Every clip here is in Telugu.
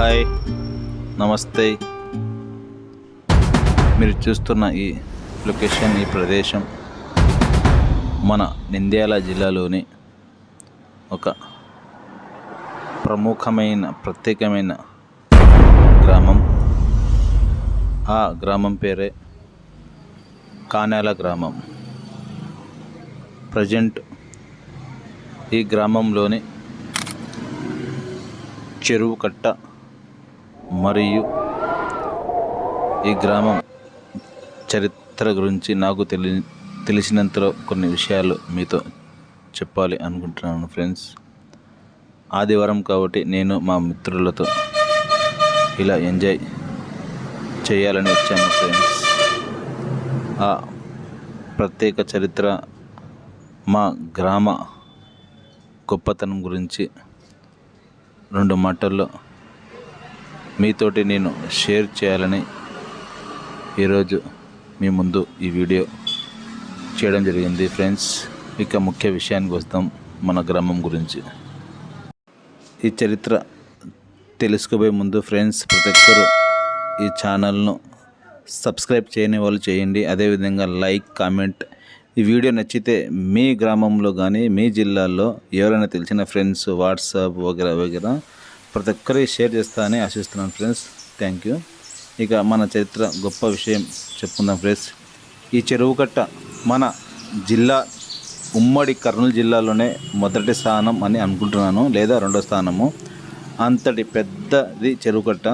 హాయ్. నమస్తే. మీరు చూస్తున్న ఈ లొకేషన్ ఈ ప్రదేశం మన నంద్యాల జిల్లాలోని ఒక ప్రముఖమైన ప్రత్యేకమైన గ్రామం. ఆ గ్రామం పేరే కానాల గ్రామం. ప్రజెంట్ ఈ గ్రామంలోని చెరువు కట్ట మరియు ఈ గ్రామం చరిత్ర గురించి నాకు తెలి తెలిసినంతలో కొన్ని విషయాలు మీతో చెప్పాలి అనుకుంటున్నాను ఫ్రెండ్స్. ఆదివారం కాబట్టి నేను మా మిత్రులతో ఇలా ఎంజాయ్ చేయాలని వచ్చాము ఫ్రెండ్స్. ఆ ప్రత్యేక చరిత్ర మా గ్రామ గొప్పతనం గురించి రెండు మాటల్లో మీతోటి నేను షేర్ చేయాలని ఈరోజు మీ ముందు ఈ వీడియో చేయడం జరిగింది. ఫ్రెండ్స్ ఇక ముఖ్య విషయానికి వస్తాం మన గ్రామం గురించి. ఈ చరిత్ర తెలుసుకోబోయే ముందు ఫ్రెండ్స్ ప్రతి ఒక్కరు ఈ ఛానల్ను సబ్స్క్రైబ్ చేయని వాళ్ళు చేయండి. అదేవిధంగా లైక్ కామెంట్. ఈ వీడియో నచ్చితే మీ గ్రామంలో కానీ మీ జిల్లాలో ఎవరైనా తెలిసిన ఫ్రెండ్స్ వాట్సాప్ వగేరా వగేరా ప్రతి ఒక్కరికి షేర్ చేస్తానని ఆశిస్తున్నాను ఫ్రెండ్స్ థ్యాంక్ యూ ఇక మన చరిత్ర గొప్ప విషయం చెప్పుకుందాం ఫ్రెండ్స్ ఈ చెరువు కట్ట మన జిల్లా ఉమ్మడి కర్నూలు జిల్లాలోనే మొదటి స్థానం అని అనుకుంటున్నాను లేదా రెండో స్థానము. అంతటి పెద్దది చెరువు కట్ట.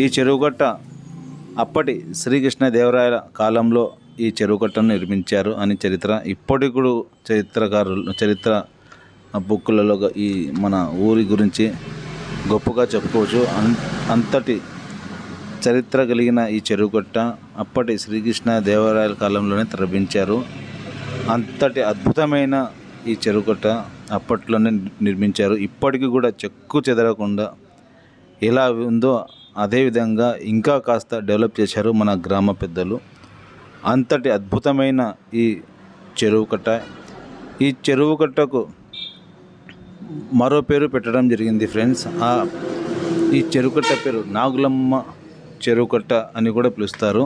ఈ చెరువు కట్ట అప్పటి శ్రీకృష్ణదేవరాయల కాలంలో ఈ చెరువు కట్టను నిర్మించారు అని చరిత్ర. ఇప్పటికి చరిత్రకారులు చరిత్ర బుక్కులలో ఈ మన ఊరి గురించి గొప్పగా చెప్పుకోవచ్చు. అంతటి చరిత్ర కలిగిన ఈ చెరువుకట్ట అప్పటి శ్రీకృష్ణ దేవరాయల కాలంలోనే నిర్మించారు అంతటి అద్భుతమైన ఈ చెరువుకట్ట అప్పట్లోనే నిర్మించారు. ఇప్పటికీ కూడా చెక్కు చెదరకుండా ఎలా ఉందో అదేవిధంగా ఇంకా కాస్త డెవలప్ చేశారు మన గ్రామ పెద్దలు. అంతటి అద్భుతమైన ఈ చెరువు కట్ట ఈ చెరువు కట్టకు మరో పేరు పెట్టడం జరిగింది ఫ్రెండ్స్. ఆ ఈ చెరుకట్ట పేరు నాగులమ్మ చెరుకట్ట అని కూడా పిలుస్తారు.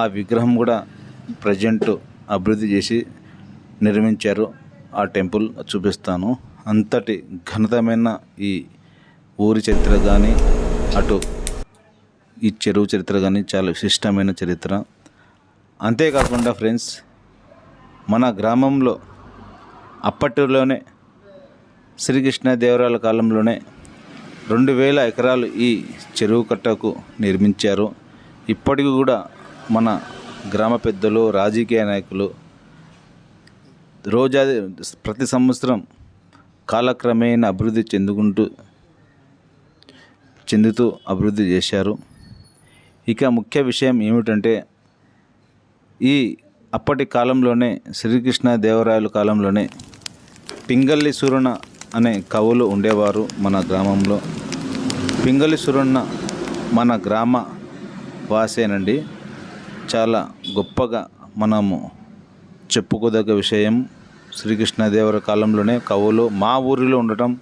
ఆ విగ్రహం కూడా ప్రజెంట్ అభివృద్ధి చేసి నిర్మించారు. ఆ టెంపుల్ చూపిస్తాను. అంతటి ఘనతమైన ఈ ఊరి చరిత్ర కానీ అటు ఈ చెరువు చరిత్ర కానీ చాలా విశిష్టమైన చరిత్ర. అంతేకాకుండా ఫ్రెండ్స్ మన గ్రామంలో అప్పటిలోనే శ్రీకృష్ణదేవరాయల కాలంలోనే రెండు వేల ఎకరాలు ఈ చెరువు కట్టకు నిర్మించారు. ఇప్పటికి కూడా మన గ్రామ పెద్దలు రాజకీయ నాయకులు రోజా ప్రతి సంవత్సరం కాలక్రమేణా అభివృద్ధి చెందుకుంటూ చెందుతూ అభివృద్ధి చేశారు. ఇక ముఖ్య విషయం ఏమిటంటే ఈ అప్పటి కాలంలోనే శ్రీకృష్ణ దేవరాయల కాలంలోనే పింగల్లి సూరణ అనే కవులు ఉండేవారు మన గ్రామంలో. పింగళి సురన్న మన గ్రామ వాసేనండి. చాలా గొప్పగా మనము చెప్పుకోదగ్గ విషయం. శ్రీకృష్ణదేవర కాలంలోనే కవులు మా ఊరిలో ఉండటం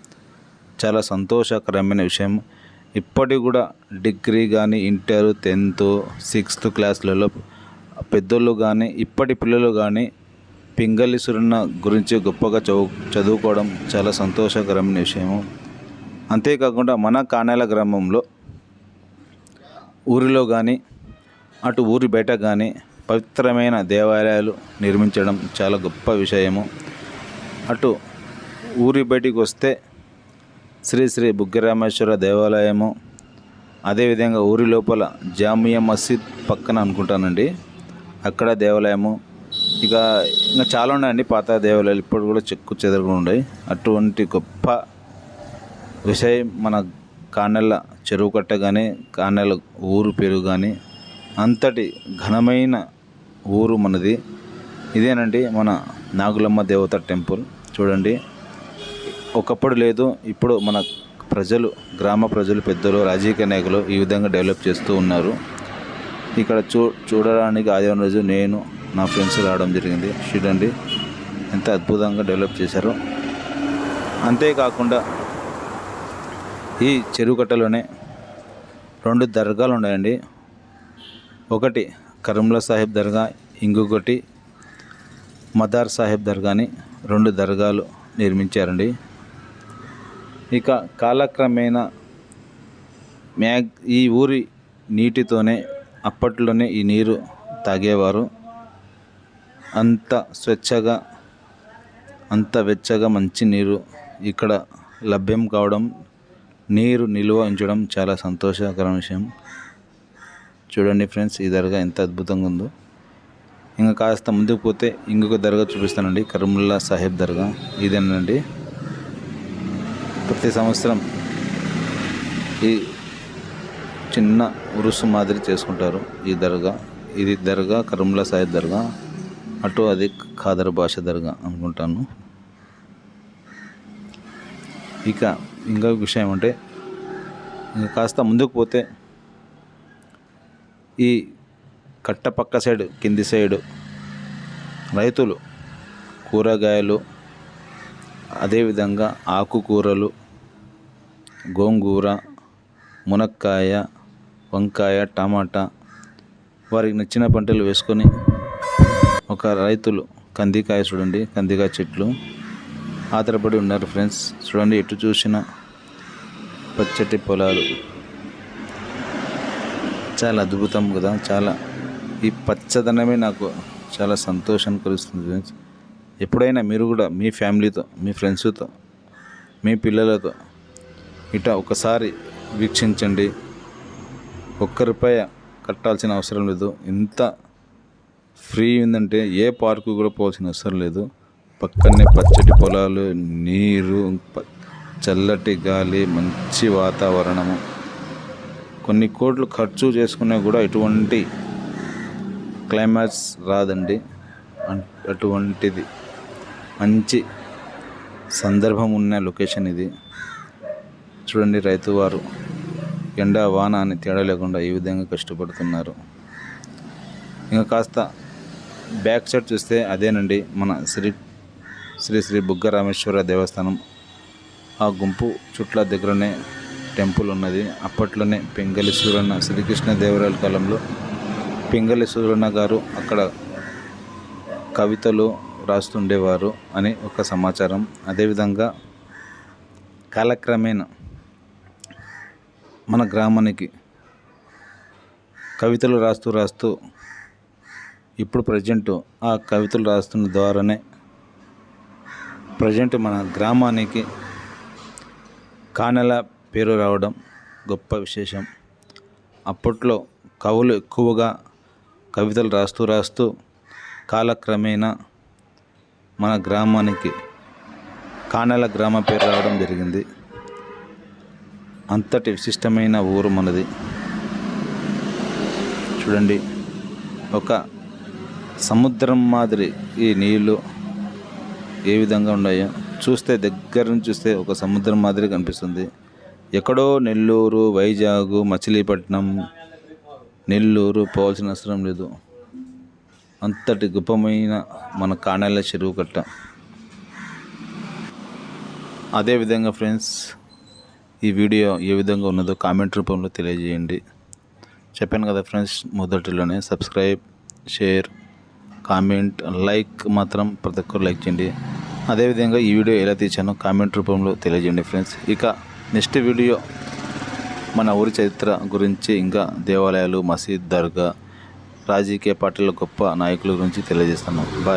చాలా సంతోషకరమైన విషయం. ఇప్పటికి కూడా డిగ్రీ కానీ ఇంటర్ టెన్త్ సిక్స్త్ క్లాసులలో పెద్దోళ్ళు కానీ ఇప్పటి పిల్లలు కానీ పింగళి సురన్న గురించి గొప్పగా చదువు చదువుకోవడం చాలా సంతోషకరమైన విషయము. అంతేకాకుండా మన కానేల గ్రామంలో ఊరిలో కానీ అటు ఊరి బయట కానీ పవిత్రమైన దేవాలయాలు నిర్మించడం చాలా గొప్ప విషయము. అటు ఊరి బయటికి వస్తే శ్రీ శ్రీ బుగ్గరామేశ్వర దేవాలయము అదేవిధంగా ఊరి లోపల జామియా మసీద్ పక్కన అనుకుంటానండి. అక్కడ దేవాలయము ఇక ఇంకా చాలా ఉన్నాయండి పాత దేవాలయాలు. ఇప్పుడు కూడా చెక్కు చెదరుగా ఉన్నాయి. అటువంటి గొప్ప విషయం మన కానెల చెరువు కట్ట కానీ కానెల ఊరు పేరు కానీ అంతటి ఘనమైన ఊరు మనది. ఇదేనండి మన నాగులమ్మ దేవత టెంపుల్. చూడండి. ఒకప్పుడు లేదు ఇప్పుడు మన ప్రజలు గ్రామ ప్రజలు పెద్దలు రాజకీయ నాయకులు ఈ విధంగా డెవలప్ చేస్తూ ఉన్నారు. ఇక్కడ చూ చూడడానికి ఆదివారం రోజు నేను నా ఫ్రెండ్స్ రావడం జరిగింది. చూడండి ఎంత అద్భుతంగా డెవలప్ చేశారు. అంతేకాకుండా ఈ చెరువు కట్టలోనే రెండు దర్గాలు ఉన్నాయండి. ఒకటి కరంలా సాహెబ్ దర్గా ఇంకొకటి మదార్ సాహెబ్ దర్గాని రెండు దర్గాలు నిర్మించారండి. ఇక కాలక్రమేణా మ్యాగ్ ఈ ఊరి నీటితోనే అప్పట్లోనే ఈ నీరు తాగేవారు. అంత స్వచ్ఛగా అంత వెచ్చగా మంచి నీరు ఇక్కడ లభ్యం కావడం నీరు నిల్వ ఉంచడం చాలా సంతోషకరమైన విషయం. చూడండి ఫ్రెండ్స్ ఈ దర్గా ఎంత అద్భుతంగా ఉందో. ఇంకా కాస్త ముందుకు పోతే ఇంకొక దర్గా చూపిస్తానండి కరీముల్లా సాహెబ్ దర్గా. ఇదేనండి. ప్రతి సంవత్సరం ఈ చిన్న ఉరుసు మాదిరి చేసుకుంటారు ఈ దర్గా. ఇది దర్గా కరీముల్లా సాహెబ్ దర్గా. అటు అది ఖాదర్ భాష దర్గా అనుకుంటాను. ఇక ఇంకా విషయం అంటే ఇంకా కాస్త ముందుకు పోతే ఈ కట్ట పక్క సైడ్ కింది సైడు రైతులు కూరగాయలు అదేవిధంగా ఆకుకూరలు గోంగూర మునక్కాయ వంకాయ టమాటా వారికి నచ్చిన పంటలు వేసుకొని ఒక రైతులు కందికాయ చూడండి కందికాయ చెట్లు. ఆధారపడి ఉన్నారు ఫ్రెండ్స్. చూడండి ఎటు చూసినా పచ్చటి పొలాలు. చాలా అద్భుతం కదా చాలా. ఈ పచ్చదనమే నాకు చాలా సంతోషాన్ని కలుస్తుంది ఫ్రెండ్స్. ఎప్పుడైనా మీరు కూడా మీ ఫ్యామిలీతో మీ ఫ్రెండ్స్తో మీ పిల్లలతో ఇట ఒకసారి వీక్షించండి. ఒక్క రూపాయ కట్టాల్సిన అవసరం లేదు. ఇంత ఫ్రీ ఉందంటే ఏ పార్కు కూడా పోవాల్సిన అవసరం లేదు. పక్కనే పచ్చటి పొలాలు నీరు ప- చల్లటి గాలి మంచి వాతావరణము. కొన్ని కోట్లు ఖర్చు చేసుకున్నా కూడా ఎటువంటి క్లైమాక్స్ రాదండి. అటువంటిది. మంచి సందర్భం ఉన్న లొకేషన్ ఇది. చూడండి రైతు వారు. వాన అని తేడా లేకుండా ఈ విధంగా కష్టపడుతున్నారు. ఇంకా కాస్త బ్యాక్ సైడ్ చూస్తే అదేనండి మన శ్రీ శ్రీ శ్రీ బుగ్గ రామేశ్వర దేవస్థానం. ఆ గుంపు చుట్ల దగ్గరనే టెంపుల్ ఉన్నది. అప్పట్లోనే పింగళి సూరన్న శ్రీకృష్ణ దేవరాయల కాలంలో పింగళి సూరన్న గారు అక్కడ కవితలు రాస్తుండేవారు అని ఒక సమాచారం. అదేవిధంగా కాలక్రమేణా మన గ్రామానికి కవితలు రాస్తూ రాస్తూ ఇప్పుడు ప్రజెంట్ ఆ కవితలు రాస్తున్న ద్వారానే ప్రజెంట్ మన గ్రామానికి కానెల పేరు రావడం గొప్ప విశేషం. అప్పట్లో కవులు ఎక్కువగా కవితలు రాస్తూ రాస్తూ కాలక్రమేణా మన గ్రామానికి కానెల గ్రామ పేరు రావడం జరిగింది. అంతటి విశిష్టమైన ఊరు మనది. చూడండి ఒక సముద్రం మాదిరి ఈ నీళ్ళు ఏ విధంగా ఉన్నాయో చూస్తే దగ్గర నుంచి చూస్తే ఒక సముద్రం మాదిరి కనిపిస్తుంది. ఎక్కడో నెల్లూరు వైజాగ్ మచిలీపట్నం నెల్లూరు పోవాల్సిన అవసరం లేదు. అంతటి గొప్పమైన మన కాణాల చెరువు కట్ట. అదేవిధంగా ఫ్రెండ్స్ ఈ వీడియో ఏ విధంగా ఉన్నదో కామెంట్ రూపంలో తెలియజేయండి. చెప్పాను కదా ఫ్రెండ్స్ మొదటిలోనే సబ్స్క్రైబ్ షేర్ కామెంట్ లైక్ మాత్రం ప్రతి ఒక్కరు లైక్ చేయండి. అదేవిధంగా ఈ వీడియో ఎలా తీసానో కామెంట్ రూపంలో తెలియజేయండి ఫ్రెండ్స్. ఇక నెక్స్ట్ వీడియో మన ఊరి చరిత్ర గురించి ఇంకా దేవాలయాలు మసీద్ దర్గా రాజకీయ పార్టీల గొప్ప నాయకుల గురించి తెలియజేస్తాను బాయ్